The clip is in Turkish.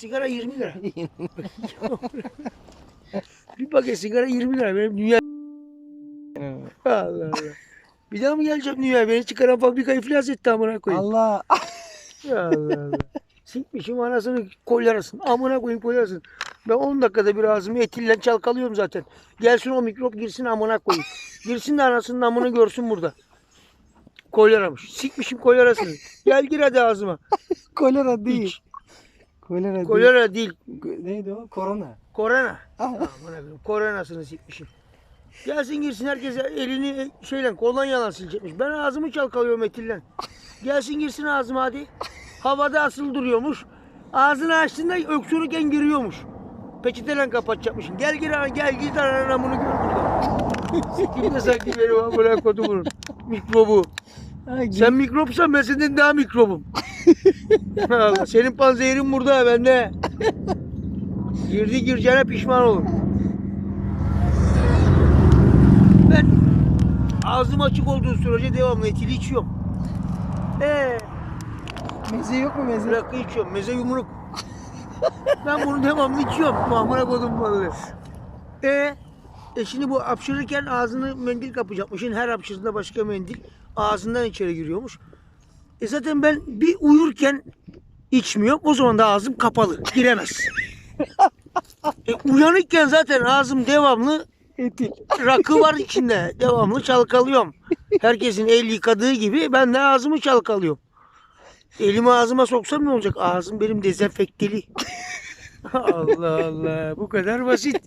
Sigara 20 lira. bir paket sigara 20 lira. Benim dünya... Allah Allah. Bir daha mı geleceğim dünyaya? Beni çıkaran fabrika iflas etti amına koyayım. Allah. Allah Allah. Sikmişim anasını koyarasın. Amına koyayım koyarasın. Ben 10 dakikada bir ağzımı etille çalkalıyorum zaten. Gelsin o mikrop girsin amına koyayım. Girsin de anasının amını görsün burada. Kolyaramış. Sikmişim kolyarasını. Gel gir hadi ağzıma. Kolera değil. İç. Kolera değil. Kolyara değil. Neydi o? Korona. Korona. Ah. Amına koyayım. Koronasını sikmişim. Gelsin girsin herkes elini şeyle kolonyalan silecekmiş. Ben ağzımı çalkalıyorum etillen. Gelsin girsin ağzıma hadi. Havada asıl duruyormuş. Ağzını açtığında öksürürken giriyormuş. Peçeteyle kapatacakmışsın. Gel gir ana gel gir ananı bunu gör burada. Sikimde sanki benim amına kodumun mikrobu. Sen mikropsan ben senden daha mikrobum. Senin panzehirin burada bende. Girdi gireceğine pişman olur. Ben ağzım açık olduğu sürece devamlı etili içiyorum. Ee, Meze yok mu meze? rakı içiyorum. Meze yumruk. ben bunu devamlı içiyorum. Mahmura kodum balığı. Ee, e şimdi bu hapşırırken ağzını mendil kapacakmışsın. Her hapşırdığında başka mendil ağzından içeri giriyormuş. E zaten ben bir uyurken içmiyorum. O zaman da ağzım kapalı. Giremez. e uyanıkken zaten ağzım devamlı rakı var içinde. Devamlı çalkalıyorum. Herkesin el yıkadığı gibi ben de ağzımı çalkalıyorum. Elimi ağzıma soksam ne olacak? Ağzım benim dezenfekteli. Allah Allah. Bu kadar basit.